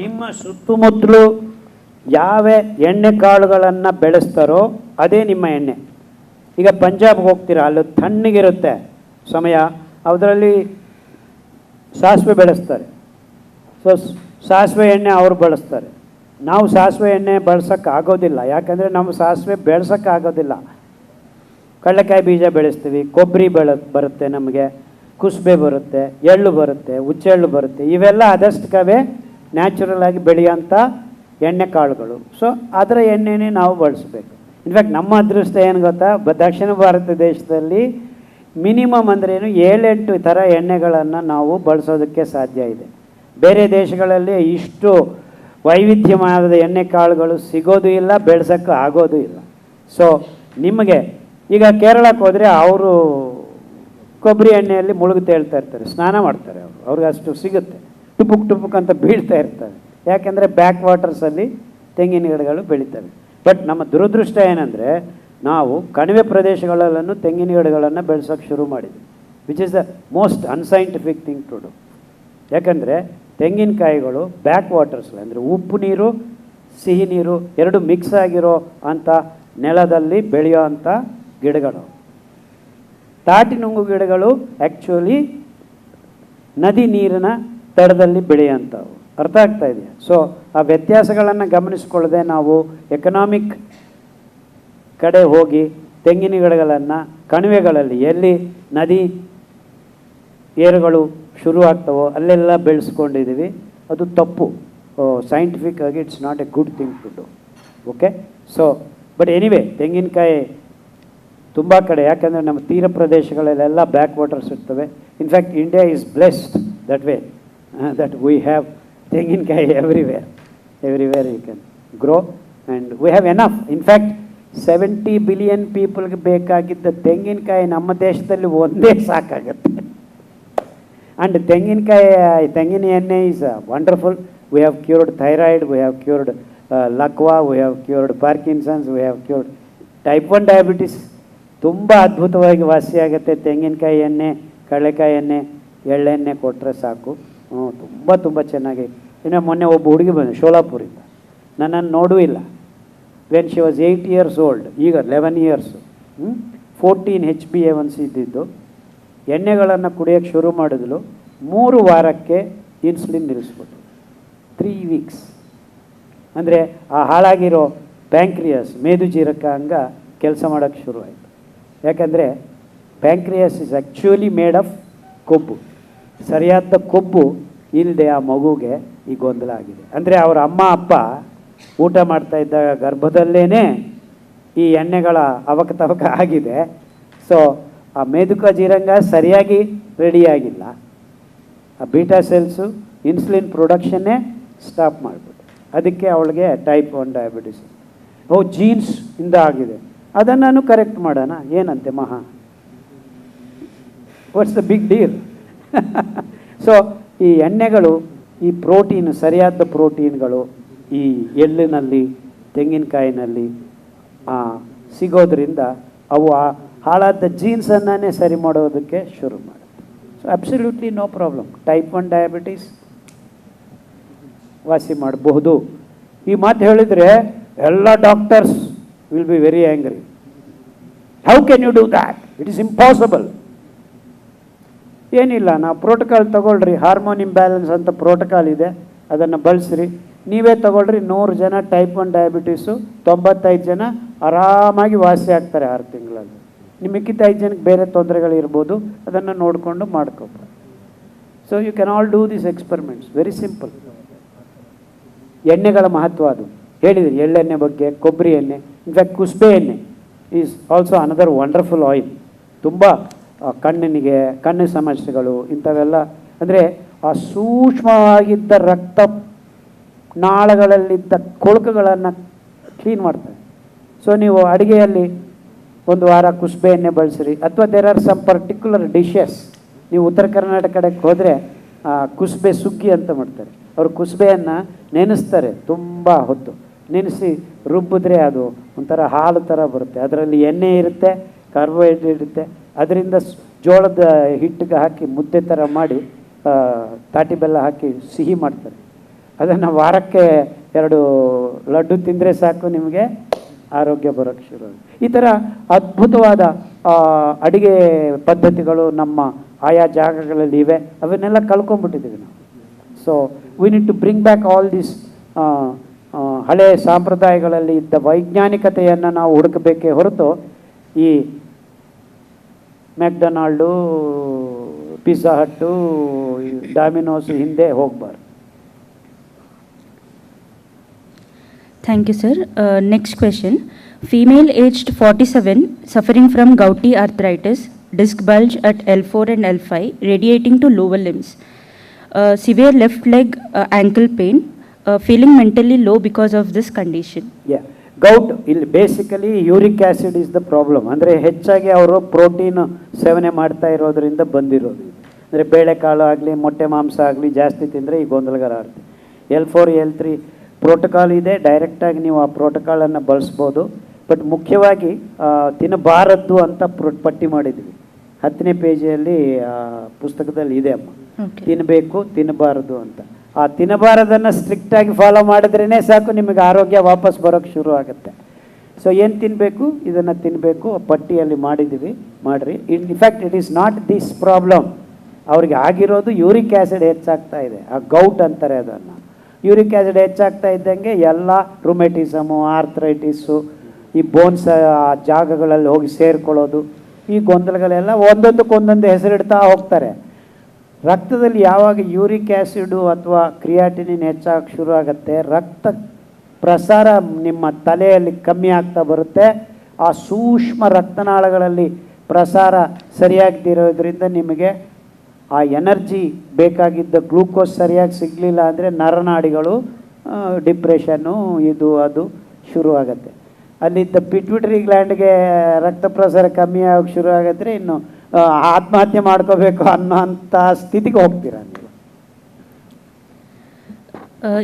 ನಿಮ್ಮ ಸುತ್ತಮುತ್ತಲು ಯಾವ ಎಣ್ಣೆ ಕಾಳುಗಳನ್ನು ಬೆಳೆಸ್ತಾರೋ ಅದೇ ನಿಮ್ಮ ಎಣ್ಣೆ. ಈಗ ಪಂಜಾಬ್ಗೆ ಹೋಗ್ತೀರಾ, ಅಲ್ಲಿ ತಣ್ಣಗಿರುತ್ತೆ ಸಮಯ, ಅದರಲ್ಲಿ ಸಾಸಿವೆ ಬೆಳೆಸ್ತಾರೆ. ಸೊ ಸಾಸಿವೆ ಎಣ್ಣೆ ಅವರು ಬಳಸ್ತಾರೆ. ನಾವು ಸಾಸಿವೆ ಎಣ್ಣೆ ಬಳಸೋಕ್ಕೆ ಆಗೋದಿಲ್ಲ, ಯಾಕಂದರೆ ನಮ್ಮ ಸಾಸಿವೆ ಬೆಳೆಸೋಕ್ಕೆ ಆಗೋದಿಲ್ಲ. ಕಡಲೆಕಾಯಿ ಬೀಜ ಬೆಳೆಸ್ತೀವಿ, ಕೊಬ್ಬರಿ ಬೆಳ, ಬರುತ್ತೆ ನಮಗೆ, ಕುಸುಬೆ ಬರುತ್ತೆ, ಎಳ್ಳು ಬರುತ್ತೆ, ಹುಚ್ಚೆಳ್ಳು ಬರುತ್ತೆ, ಇವೆಲ್ಲ ಅದಷ್ಟಕ್ಕವೇ ನ್ಯಾಚುರಲ್ ಆಗಿ ಬೆಳೆಯೋಂಥ ಎಣ್ಣೆ ಕಾಳುಗಳು. ಸೊ ಅದರ ಎಣ್ಣೆನೇ ನಾವು ಬಳಸಬೇಕು. ಇನ್ಫ್ಯಾಕ್ಟ್ ನಮ್ಮ ಅದೃಷ್ಟ ಏನು ಗೊತ್ತಾ? ಬ, ದಕ್ಷಿಣ ಭಾರತ ದೇಶದಲ್ಲಿ ಮಿನಿಮಮ್ ಅಂದ್ರೇನು ಏಳೆಂಟು ಥರ ಎಣ್ಣೆಗಳನ್ನು ನಾವು ಬಳಸೋದಕ್ಕೆ ಸಾಧ್ಯ ಇದೆ. ಬೇರೆ ದೇಶಗಳಲ್ಲಿ ಇಷ್ಟು ವೈವಿಧ್ಯಮಯವಾದ ಎಣ್ಣೆ ಕಾಳುಗಳು ಸಿಗೋದು ಇಲ್ಲ, ಬೆಳೆಸೋಕ್ಕೂ ಆಗೋದು ಇಲ್ಲ. ಸೊ ನಿಮಗೆ ಈಗ ಕೇರಳಕ್ಕೆ ಹೋದರೆ ಅವರು ಕೊಬ್ಬರಿ ಎಣ್ಣೆಯಲ್ಲಿ ಮುಳುಗು ಇರ್ತಾರೆ. ಸ್ನಾನ ಮಾಡ್ತಾರೆ ಅವರು. ಅವ್ರಿಗೆ ಅಷ್ಟು ಸಿಗುತ್ತೆ. ಟುಪುಕ್ ಟುಪುಕ್ ಅಂತ ಬೀಳ್ತಾ ಇರ್ತವೆ. ಯಾಕೆಂದರೆ ಬ್ಯಾಕ್ ವಾಟರ್ಸಲ್ಲಿ ತೆಂಗಿನ ಗಿಡಗಳು ಬೆಳೀತವೆ. ಬಟ್ ನಮ್ಮ ದುರದೃಷ್ಟ ಏನಂದರೆ ನಾವು ಕಣಿವೆ ಪ್ರದೇಶಗಳಲ್ಲೂ ತೆಂಗಿನ ಗಿಡಗಳನ್ನು ಬೆಳೆಸೋಕ್ಕೆ ಶುರು ಮಾಡಿದ್ವಿ. Which is the most unscientific thing to do ಯಾಕಂದರೆ ತೆಂಗಿನಕಾಯಿಗಳು ಬ್ಯಾಕ್ ವಾಟರ್ಸ್ ಅಂದರೆ ಉಪ್ಪು ನೀರು, ಸಿಹಿ ನೀರು ಎರಡು ಮಿಕ್ಸ್ ಆಗಿರೋ ಅಂಥ ನೆಲದಲ್ಲಿ ಬೆಳೆಯೋ ಅಂಥ ಗಿಡಗಳು. ತಾಟಿ ನುಂಗು ಗಿಡಗಳು ಆ್ಯಕ್ಚುಲಿ ನದಿ ನೀರಿನ ತಡದಲ್ಲಿ ಬೆಳೆಯುವಂಥವು. ಅರ್ಥ ಆಗ್ತಾ ಇದೆಯಾ? ಸೊ ಆ ವ್ಯತ್ಯಾಸಗಳನ್ನು ಗಮನಿಸ್ಕೊಳ್ಳದೆ ನಾವು ಎಕನಾಮಿಕ್ ಕಡೆ ಹೋಗಿ ತೆಂಗಿನ ಗಿಡಗಳನ್ನು ಕಣಿವೆಗಳಲ್ಲಿ ಎಲ್ಲಿ ನದಿ ಏರುಗಳು ಶುರು ಆಗ್ತವೋ ಅಲ್ಲೆಲ್ಲ ಬೆಳೆಸ್ಕೊಂಡಿದ್ದೀವಿ. ಅದು ತಪ್ಪು. ಸೈಂಟಿಫಿಕ್ ಆಗಿ it's not a good thing to do okay so but anyway ತೆಂಗಿನಕಾಯಿ ತುಂಬ ಕಡೆ, ಯಾಕೆಂದರೆ ನಮ್ಮ ತೀರ ಪ್ರದೇಶಗಳಲ್ಲೆಲ್ಲ ಬ್ಯಾಕ್ ವಾಟರ್ಸ್ ಇರ್ತವೆ. In fact India is blessed that way that we have ತೆಂಗಿನಕಾಯಿ everywhere everywhere you can grow and we have enough in fact seventy billion ಪೀಪಲ್ಗೆ ಬೇಕಾಗಿದ್ದ ತೆಂಗಿನಕಾಯಿ ನಮ್ಮ ದೇಶದಲ್ಲಿ ಒಂದೇ ಸಾಕಾಗುತ್ತೆ. ಆ್ಯಂಡ್ ತೆಂಗಿನಕಾಯಿ ತೆಂಗಿನ ಎಣ್ಣೆ is wonderful we have cured thyroid we have cured ಲಕ್ವಾ we have cured Parkinson's we have cured type one diabetes ತುಂಬ ಅದ್ಭುತವಾಗಿ ವಾಸಿಯಾಗುತ್ತೆ ತೆಂಗಿನಕಾಯಿ ಎಣ್ಣೆ, ಕಡಲೆಕಾಯಿ ಎಣ್ಣೆ, ಎಳ್ಳೆಣ್ಣೆ ಕೊಟ್ಟರೆ ಸಾಕು. ಹ್ಞೂ, ತುಂಬ ತುಂಬ ಚೆನ್ನಾಗಿ. ಇನ್ನು ಮೊನ್ನೆ ಒಬ್ಬ ಹುಡುಗಿ ಬಂದು ಶೋಲಾಪುರಿಂದ ನನ್ನನ್ನು ನೋಡೂ ಇಲ್ಲ. When she was eight years old ಈಗ eleven years fourteen H B A one C ಇದ್ದಿದ್ದು, ಎಣ್ಣೆಗಳನ್ನು ಕುಡಿಯೋಕ್ಕೆ ಶುರು ಮಾಡಿದ್ಲು. ಮೂರು ವಾರಕ್ಕೆ ಇನ್ಸುಲಿನ್ ನಿಲ್ಲಿಸ್ಬಿಟ್ಟು ತ್ರೀ ವೀಕ್ಸ್ ಅಂದರೆ ಆ ಹಾಳಾಗಿರೋ ಪ್ಯಾಂಕ್ರಿಯಸ್ ಮೇದುಜೀರಕ ಅಂಗ ಕೆಲಸ ಮಾಡೋಕ್ಕೆ ಶುರು ಆಯಿತು ಯಾಕಂದರೆ pancreas is actually made of ಕೊಬ್ಬು. ಸರಿಯಾದ ಕೊಬ್ಬು ಇಲ್ಲದೆ ಆ ಮಗುಗೆ ಈ ಗೊಂದಲ ಆಗಿದೆ. ಅಂದರೆ ಅವರ ಅಮ್ಮ, ಅಪ್ಪ ಊಟ ಮಾಡ್ತಾ ಇದ್ದಾಗ ಗರ್ಭದಲ್ಲೇ ಈ ಎಣ್ಣೆಗಳ ಅವಕತವಕ ಆಗಿದೆ. ಸೊ ಆ ಮೇದುಕ ಜೀರಂಗ ಸರಿಯಾಗಿ ರೆಡಿಯಾಗಿಲ್ಲ ಆ ಬೀಟಾ ಸೆಲ್ಸು ಇನ್ಸುಲಿನ್ ಪ್ರೊಡಕ್ಷನ್ನೇ ಸ್ಟಾಪ್ ಮಾಡಿಬಿಟ್ಟು ಅದಕ್ಕೆ ಅವಳಿಗೆ ಟೈಪ್ ಒನ್ ಡಯಾಬಿಟಿಸ್ ಓ ಜೀನ್ಸ್ ಇಂದ ಆಗಿದೆ. ಅದನ್ನು ಕರೆಕ್ಟ್ ಮಾಡೋಣ. ಏನಂತೆ ಮಹಾ? What's the big deal so ಈ ಎಣ್ಣೆಗಳು, ಈ ಪ್ರೋಟೀನ್, ಸರಿಯಾದ ಪ್ರೋಟೀನ್ಗಳು ಈ ಎಳ್ಳಿನಲ್ಲಿ, ತೆಂಗಿನಕಾಯಿನಲ್ಲಿ ಸಿಗೋದ್ರಿಂದ ಅವು ಆ ಹಾಳಾದ ಜೀನ್ಸನ್ನೇ ಸರಿ ಮಾಡೋದಕ್ಕೆ ಶುರು ಮಾಡುತ್ತೆ. So absolutely no problem type one diabetes ವಾಸಿ ಮಾಡಬಹುದು. ಈ ಮಾತು ಹೇಳಿದರೆ ಎಲ್ಲ doctors will be very angry how can you do that it is impossible ಏನಿಲ್ಲ, ನಾವು ಪ್ರೋಟೋಕಾಲ್ ತಗೊಳ್ರಿ ಹಾರ್ಮೋನ್ ಇಂಬ್ಯಾಲೆನ್ಸ್ ಅಂತ ಪ್ರೋಟೋಕಾಲ್ ಇದೆ, ಅದನ್ನು ಬಳಸ್ರಿ. ನೀವೇ ತಗೊಳ್ರಿ, ನೂರು ಜನ ಟೈಪ್ ಒನ್ ಡಯಾಬಿಟೀಸು ತೊಂಬತ್ತೈದು ಜನ ಆರಾಮಾಗಿ ವಾಸಿ ಆಗ್ತಾರೆ ಆರು ತಿಂಗಳಲ್ಲಿ. ನಿಮ್ಮ ಐದು ಜನಕ್ಕೆ ಬೇರೆ ತೊಂದರೆಗಳಿರ್ಬೋದು, ಅದನ್ನು ನೋಡಿಕೊಂಡು ಮಾಡ್ಕೋಬೋದು so you can all do this experiments very simple ಎಣ್ಣೆಗಳ ಮಹತ್ವ ಅದು. ಹೇಳಿದ್ರಿ, ಎಳ್ಳೆಣ್ಣೆ ಬಗ್ಗೆ, ಕೊಬ್ಬರಿ ಎಣ್ಣೆ, ಇನ್ಫ್ಯಾಕ್ಟ್ ಕುಸ್ಬೆ ಎಣ್ಣೆ is also another wonderful oil ತುಂಬ ಕಣ್ಣಿನಿಗೆ ಕಣ್ಣಿನ ಸಮಸ್ಯೆಗಳು ಇಂಥವೆಲ್ಲ. ಅಂದರೆ ಆ ಸೂಕ್ಷ್ಮವಾಗಿದ್ದ ರಕ್ತ ನಾಳಗಳಲ್ಲಿದ್ದ ಕೊಳಕುಗಳನ್ನು ಕ್ಲೀನ್ ಮಾಡ್ತಾರೆ ಸೊ ನೀವು ಅಡುಗೆಯಲ್ಲಿ ಒಂದು ವಾರ ಕುಸುಬೆ ಎಣ್ಣೆ ಬಳಸಿರಿ. ಅಥವಾ there are some particular dishes ನೀವು ಉತ್ತರ ಕರ್ನಾಟಕ ಕಡೆಗೆ ಹೋದರೆ ಕುಸುಬೆ ಸುಗ್ಗಿ ಅಂತ ಮಾಡ್ತಾರೆ. ಅವರು ಕುಸುಬೆಯನ್ನು ನೆನೆಸ್ತಾರೆ. ತುಂಬ ಹೊತ್ತು. ನೆನೆಸಿ ರುಬ್ಬಿದ್ರೆ ಅದು ಒಂಥರ ಹಾಲು ಥರ ಬರುತ್ತೆ. ಅದರಲ್ಲಿ ಎಣ್ಣೆ ಇರುತ್ತೆ ಕಾರ್ಬೋಹೈಡ್ರೇಟ್ ಇರುತ್ತೆ. ಅದರಿಂದ ಜೋಳದ ಹಿಟ್ಟಿಗೆ ಹಾಕಿ ಮುದ್ದೆ ಥರ ಮಾಡಿ ತಾಟಿ ಬೆಲ್ಲ ಹಾಕಿ ಸಿಹಿ ಮಾಡ್ತಾರೆ. ಅದನ್ನು ವಾರಕ್ಕೆ ಎರಡು ಲಡ್ಡು ತಿಂದರೆ ಸಾಕು ನಿಮಗೆ, ಆರೋಗ್ಯ ಬರೋಕ್ಕೆ ಶುರು ಈ ಥರ ಅದ್ಭುತವಾದ ಅಡುಗೆ ಪದ್ಧತಿಗಳು ನಮ್ಮ ಆಯಾ ಜಾಗಗಳಲ್ಲಿ ಇವೆ. ಅವನ್ನೆಲ್ಲ ಕಳ್ಕೊಂಡ್ಬಿಟ್ಟಿದ್ದೀವಿ ನಾವು. So we need to bring back all this ಹಳೆ ಸಾಂಪ್ರದಾಯಗಳಲ್ಲಿ ಇದ್ದ ವೈಜ್ಞಾನಿಕತೆಯನ್ನು ನಾವು ಹುಡುಕಬೇಕೇ ಹೊರತು ಈ ಮ್ಯಾಕ್ಡೊನಾಲ್ಡು ಪಿಜ್ಜಾ ಹಟ್ಟು ಡಾಮಿನೋಸ್ ಹಿಂದೆ ಹೋಗಬಾರ್ದು Thank you, sir. Uh, next question. Female aged 47 suffering from gouty arthritis, disc bulge at L4 and L5, radiating to lower limbs, uh, severe left leg uh, ankle pain, uh, feeling mentally low because of this condition. Yeah Gout ಇಲ್ಲಿ basically uric acid is the problem ಅಂದರೆ ಹೆಚ್ಚಾಗಿ ಅವರು protein ಸೇವನೆ ಮಾಡ್ತಾ ಇರೋದರಿಂದ ಬಂದಿರೋದು ಅಂದರೆ ಬೇಳೆಕಾಳು ಆಗಲಿ ಮೊಟ್ಟೆ ಮಾಂಸ ಆಗಲಿ ಜಾಸ್ತಿ ತಿಂದರೆ ಈ ಗೊಂದಲಗಾರ ಆಗುತ್ತೆ. L four L three protocol ಇದೆ. ಡೈರೆಕ್ಟಾಗಿ ನೀವು ಆ ಪ್ರೋಟೋಕಾಲನ್ನು ಬಳಸ್ಬೋದು. ಬಟ್ ಮುಖ್ಯವಾಗಿ ತಿನ್ನಬಾರದ್ದು ಅಂತ ಪ್ರೊ ಪಟ್ಟಿ ಮಾಡಿದ್ವಿ. ಹತ್ತನೇ ಪೇಜಿಯಲ್ಲಿ ಪುಸ್ತಕದಲ್ಲಿ ಇದೆ ಅಮ್ಮ. ತಿನ್ನಬೇಕು ತಿನ್ನಬಾರದು ಅಂತ. ಆ ತಿನ್ನಬಾರದನ್ನು ಸ್ಟ್ರಿಕ್ಟಾಗಿ ಫಾಲೋ ಮಾಡಿದ್ರೇ ಸಾಕು, ನಿಮಗೆ ಆರೋಗ್ಯ ವಾಪಸ್ ಬರೋಕ್ಕೆ ಶುರು ಆಗುತ್ತೆ. ಸೊ ಏನು ತಿನ್ನಬೇಕು ಇದನ್ನು ತಿನ್ನಬೇಕು ಪಟ್ಟಿಯಲ್ಲಿ ಮಾಡಿದ್ದೀವಿ, ಮಾಡಿರಿ. In in fact it is not this problem ಅವ್ರಿಗೆ ಆಗಿರೋದು ಯೂರಿಕ್ ಆ್ಯಸಿಡ್ ಹೆಚ್ಚಾಗ್ತಾ ಇದೆ. ಆ ಗೌಟ್ ಅಂತಾರೆ ಅದನ್ನು. ಯೂರಿಕ್ ಆ್ಯಸಿಡ್ ಹೆಚ್ಚಾಗ್ತಾ ಇದ್ದಂಗೆ ಎಲ್ಲ ರುಮೆಟಿಸಮು ಆರ್ಥ್ರೈಟಿಸು ಈ ಬೋನ್ಸ್ ಆ ಜಾಗಗಳಲ್ಲಿ ಹೋಗಿ ಸೇರ್ಕೊಳ್ಳೋದು, ಈ ಗೊಂದಲಗಳೆಲ್ಲ ಒಂದೊಂದಕ್ಕೊಂದೊಂದು ಹೆಸರಿಡ್ತಾ ಹೋಗ್ತಾರೆ. ರಕ್ತದಲ್ಲಿ ಯಾವಾಗ ಯೂರಿಕ್ ಆ್ಯಸಿಡು ಅಥವಾ ಕ್ರಿಯಾಟಿನಿನ್ ಹೆಚ್ಚಾಗಕ್ಕೆ ಶುರು ಆಗುತ್ತೆ ರಕ್ತ ಪ್ರಸಾರ ನಿಮ್ಮ ತಲೆಯಲ್ಲಿ ಕಮ್ಮಿ ಆಗ್ತಾ ಬರುತ್ತೆ. ಆ ಸೂಕ್ಷ್ಮ ರಕ್ತನಾಳಗಳಲ್ಲಿ ಪ್ರಸಾರ ಸರಿಯಾಗದಿರೋದ್ರಿಂದ ನಿಮಗೆ ಆ ಎನರ್ಜಿ ಬೇಕಾಗಿದ್ದ ಗ್ಲೂಕೋಸ್ ಸರಿಯಾಗಿ ಸಿಗಲಿಲ್ಲ ಅಂದರೆ ನರನಾಡಿಗಳು ಡಿಪ್ರೆಷನ್ನು ಇದು ಅದು ಶುರು ಆಗುತ್ತೆ ಅಲ್ಲಿದ್ದ ಪಿಟ್ವಿಟ್ರಿ ಗ್ಲ್ಯಾಂಡ್ಗೆ ರಕ್ತ ಪ್ರಸಾರ ಕಮ್ಮಿ ಆಗೋಕ್ಕೆ ಶುರು ಆಗಿದ್ರೆ ಇನ್ನು ಆತ್ಮಹತ್ಯೆ ಮಾಡ್ಕೋಬೇಕು ಅನ್ನೋ ಸ್ಥಿತಿಗೆ ಹೋಗ್ತೀರ ನೀವು?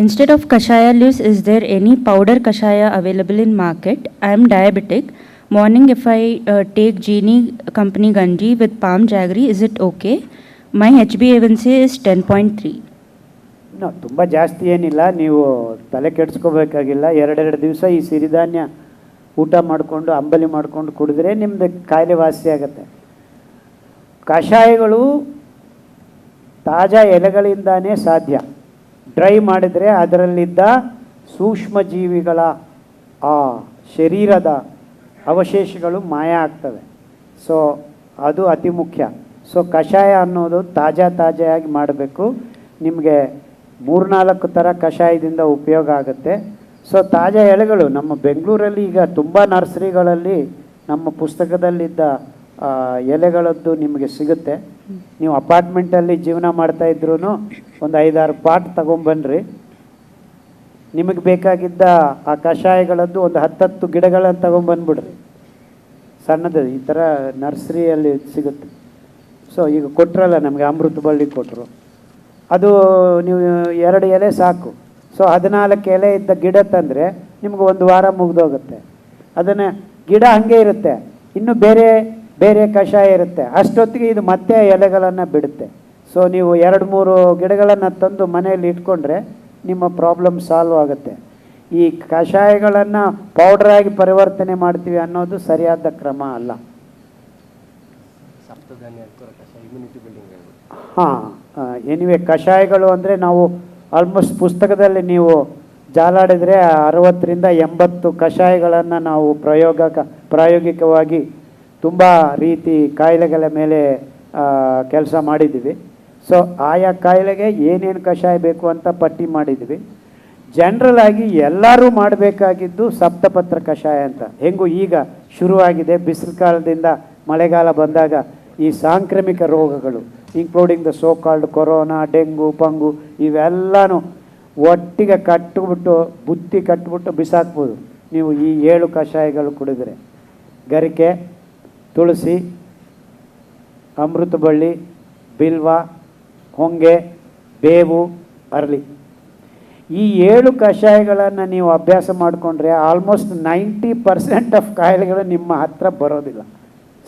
Instead of kashaya loose is there any powder kashaya available in market I am diabetic morning if I take Jeeni company ganji with palm jaggery is it okay my H B A one C is ten point three ತುಂಬ ಜಾಸ್ತಿ ಏನಿಲ್ಲ. ನೀವು ತಲೆ ಕೆಡಿಸ್ಕೋಬೇಕಾಗಿಲ್ಲ. ಎರಡೆರಡು ದಿವಸ ಈ ಸಿರಿಧಾನ್ಯ ಊಟ ಮಾಡಿಕೊಂಡು ಅಂಬಲಿ ಮಾಡಿಕೊಂಡು ಕುಡಿದ್ರೆ ನಿಮ್ದು ಕಾಯಿಲೆ ವಾಸಿ ಆಗುತ್ತೆ. ಕಷಾಯಗಳು ತಾಜಾ ಎಲೆಗಳಿಂದಾನೇ ಸಾಧ್ಯ. ಡ್ರೈ ಮಾಡಿದರೆ ಅದರಲ್ಲಿದ್ದ ಸೂಕ್ಷ್ಮ ಜೀವಿಗಳ ಆ ಶರೀರದ ಅವಶೇಷಗಳು ಮಾಯ ಆಗ್ತವೆ. ಸೊ ಅದು ಅತಿ ಮುಖ್ಯ. ಸೊ ಕಷಾಯ ಅನ್ನೋದು ತಾಜಾ ತಾಜಾಯಾಗಿ ಮಾಡಬೇಕು. ನಿಮಗೆ ಮೂರ್ನಾಲ್ಕು ಥರ ಕಷಾಯದಿಂದ ಉಪಯೋಗ ಆಗುತ್ತೆ. ಸೊ ತಾಜಾ ಎಲೆಗಳು ನಮ್ಮ ಬೆಂಗಳೂರಲ್ಲಿ ಈಗ ತುಂಬ ನರ್ಸರಿಗಳಲ್ಲಿ ನಮ್ಮ ಪುಸ್ತಕದಲ್ಲಿದ್ದ ಎಲೆಗಳದ್ದು ನಿಮಗೆ ಸಿಗುತ್ತೆ. ನೀವು ಅಪಾರ್ಟ್ಮೆಂಟಲ್ಲಿ ಜೀವನ ಮಾಡ್ತಾ ಇದ್ರೂ ಒಂದು ಐದಾರು ಪಾಟ್ ತಗೊಂಬನ್ರಿ. ನಿಮಗೆ ಬೇಕಾಗಿದ್ದ ಆ ಕಷಾಯಗಳದ್ದು ಒಂದು ಹತ್ತತ್ತು ಗಿಡಗಳನ್ನು ತಗೊಂಬಂದ್ಬಿಡ್ರಿ ಸಣ್ಣದು, ಈ ಥರ ನರ್ಸರಿಯಲ್ಲಿ ಸಿಗುತ್ತೆ. ಸೊ ಈಗ ಕೊಟ್ರಲ್ಲ ನಮಗೆ ಅಮೃತ ಬಳ್ಳಿ ಕೊಟ್ಟರು ಅದು ನೀವು ಎರಡು ಎಲೆ ಸಾಕು. ಸೊ ಹದಿನಾಲ್ಕು ಎಲೆ ಇದ್ದ ಗಿಡ ತಂದರೆ ನಿಮ್ಗೆ ಒಂದು ವಾರ ಮುಗಿದೋಗುತ್ತೆ. ಅದನ್ನು ಗಿಡ ಹಾಗೆ ಇರುತ್ತೆ. ಇನ್ನು ಬೇರೆ ಬೇರೆ ಕಷಾಯ ಇರುತ್ತೆ. ಅಷ್ಟೊತ್ತಿಗೆ ಇದು ಮತ್ತೆ ಎಲೆಗಳನ್ನು ಬಿಡುತ್ತೆ. ಸೊ ನೀವು ಎರಡು ಮೂರು ಗಿಡಗಳನ್ನು ತಂದು ಮನೆಯಲ್ಲಿ ಇಟ್ಕೊಂಡ್ರೆ ನಿಮ್ಮ ಪ್ರಾಬ್ಲಮ್ ಸಾಲ್ವ್ ಆಗುತ್ತೆ. ಈ ಕಷಾಯಗಳನ್ನು ಪೌಡ್ರಾಗಿ ಪರಿವರ್ತನೆ ಮಾಡ್ತೀವಿ ಅನ್ನೋದು ಸರಿಯಾದ ಕ್ರಮ ಅಲ್ಲ. ಹಾಂ ಎನಿವೆ ಕಷಾಯಗಳು ಅಂದರೆ ನಾವು ಆಲ್ಮೋಸ್ಟ್ ಪುಸ್ತಕದಲ್ಲಿ ನೀವು ಜಾಲಾಡಿದರೆ ಅರವತ್ತರಿಂದ ಎಂಬತ್ತು ಕಷಾಯಗಳನ್ನು ನಾವು ಪ್ರಯೋಗ ಪ್ರಾಯೋಗಿಕವಾಗಿ ತುಂಬ ರೀತಿ ಕಾಯಿಲೆಗಳ ಮೇಲೆ ಕೆಲಸ ಮಾಡಿದ್ದೀವಿ. ಸೊ ಆಯಾ ಕಾಯಿಲೆಗೆ ಏನೇನು ಕಷಾಯ ಬೇಕು ಅಂತ ಪಟ್ಟಿ ಮಾಡಿದ್ವಿ ಜನರಲ್ ಆಗಿ ಎಲ್ಲರೂ ಮಾಡಬೇಕಾಗಿದ್ದು ಸಪ್ತಪತ್ರ ಕಷಾಯ ಅಂತ. ಹೆಂಗು ಈಗ ಶುರುವಾಗಿದೆ. ಬಿಸಿಲು ಕಾಲದಿಂದ ಮಳೆಗಾಲ ಬಂದಾಗ ಈ ಸಾಂಕ್ರಾಮಿಕ ರೋಗಗಳು including the so called corona dengue ಪಂಗು, ಇವೆಲ್ಲನೂ ಒಟ್ಟಿಗೆ ಕಟ್ಟಿಬಿಟ್ಟು ಬುತ್ತಿ ಕಟ್ಟಿಬಿಟ್ಟು ಬಿಸಾಕ್ಬೋದು. ನೀವು ಈ ಏಳು ಕಷಾಯಗಳು ಕುಡಿದ್ರೆ. ಗರಿಕೆ ತುಳಸಿ ಅಮೃತ ಬಳ್ಳಿ ಬಿಲ್ವ, ಹೊಂಗೆ, ಬೇವು ಅರಳಿ ಈ ಏಳು ಕಷಾಯಗಳನ್ನು ನೀವು ಅಭ್ಯಾಸ ಮಾಡಿಕೊಂಡ್ರೆ ಆಲ್ಮೋಸ್ಟ್ ನೈಂಟಿ ಪರ್ಸೆಂಟ್ ಆಫ್ ಕಾಯಿಲೆಗಳು ನಿಮ್ಮ ಹತ್ರ ಬರೋದಿಲ್ಲ.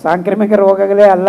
ಸಾಂಕ್ರಾಮಿಕ ರೋಗಗಳೇ ಅಲ್ಲ.